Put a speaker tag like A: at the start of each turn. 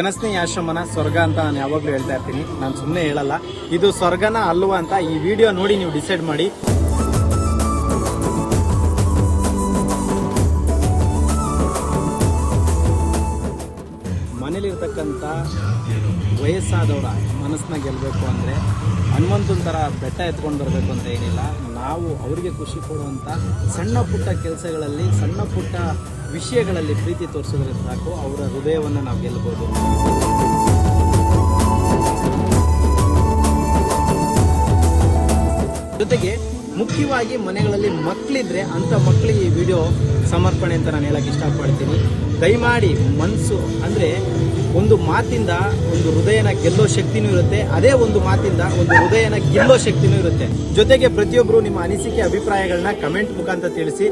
A: ಜನಸ್ನೇಹಿ ಆಶ್ರಮನ ಸ್ವರ್ಗ ಅಂತ ನಾನು ಯಾವಾಗಲೂ ಹೇಳ್ತಾ ಇರ್ತೀನಿ. ನಾನು ಸುಮ್ಮನೆ ಹೇಳಲ್ಲ. ಇದು ಸ್ವರ್ಗನ ಅಲ್ವಾ ಅಂತ ಈ ವಿಡಿಯೋ ನೋಡಿ ನೀವು ಡಿಸೈಡ್ ಮಾಡಿ. ಮನೇಲಿರ್ತಕ್ಕಂಥ ವಯಸ್ಸಾದವರ ಮನಸ್ಸನ್ನ ಗೆಲ್ಲಬೇಕು ಅಂದರೆ ಹನುಮಂತನ ಥರ ಬೆಟ್ಟ ಎತ್ಕೊಂಡು ಬರಬೇಕು ಅಂತ ಏನಿಲ್ಲ. ನಾವು ಅವರಿಗೆ ಖುಷಿ ಕೊಡುವಂಥ ಸಣ್ಣ ಪುಟ್ಟ ಕೆಲಸಗಳಲ್ಲಿ, ಸಣ್ಣ ಪುಟ್ಟ ವಿಷಯಗಳಲ್ಲಿ ಪ್ರೀತಿ ತೋರಿಸಿದ್ರೆ ಸಾಕು. ಅವರ ಹೃದಯವನ್ನು ನಾವು ಗೆಲ್ಲಬಹುದು ಜೊತೆಗೆ ಮುಖ್ಯವಾಗಿ ಮನೆಗಳಲ್ಲಿ ಮಕ್ಕಳಿದ್ರೆ ಅಂಥ ಮಕ್ಕಳಿಗೆ ಈ ವಿಡಿಯೋ ಸಮರ್ಪಣೆ ಅಂತ ನಾನು ಹೇಳಕ್ಕೆ ಇಷ್ಟಪಡ್ತೀನಿ. ದಯಮಾಡಿ ಮನಸ್ಸು ಅಂದರೆ ಒಂದು ಮಾತಿಂದ ಒಂದು ಹೃದಯನ ಗೆಲ್ಲೋ ಶಕ್ತಿನೂ ಇರುತ್ತೆ, ಅದೇ ಒಂದು ಮಾತಿಂದ ಒಂದು ಹೃದಯನ ಗೆಲ್ಲೋ ಶಕ್ತಿನೂ ಇರುತ್ತೆ. ಜೊತೆಗೆ ಪ್ರತಿಯೊಬ್ಬರು ನಿಮ್ಮ ಅನಿಸಿಕೆ, ಅಭಿಪ್ರಾಯಗಳನ್ನ ಕಮೆಂಟ್ ಮುಖಾಂತರ ತಿಳಿಸಿ.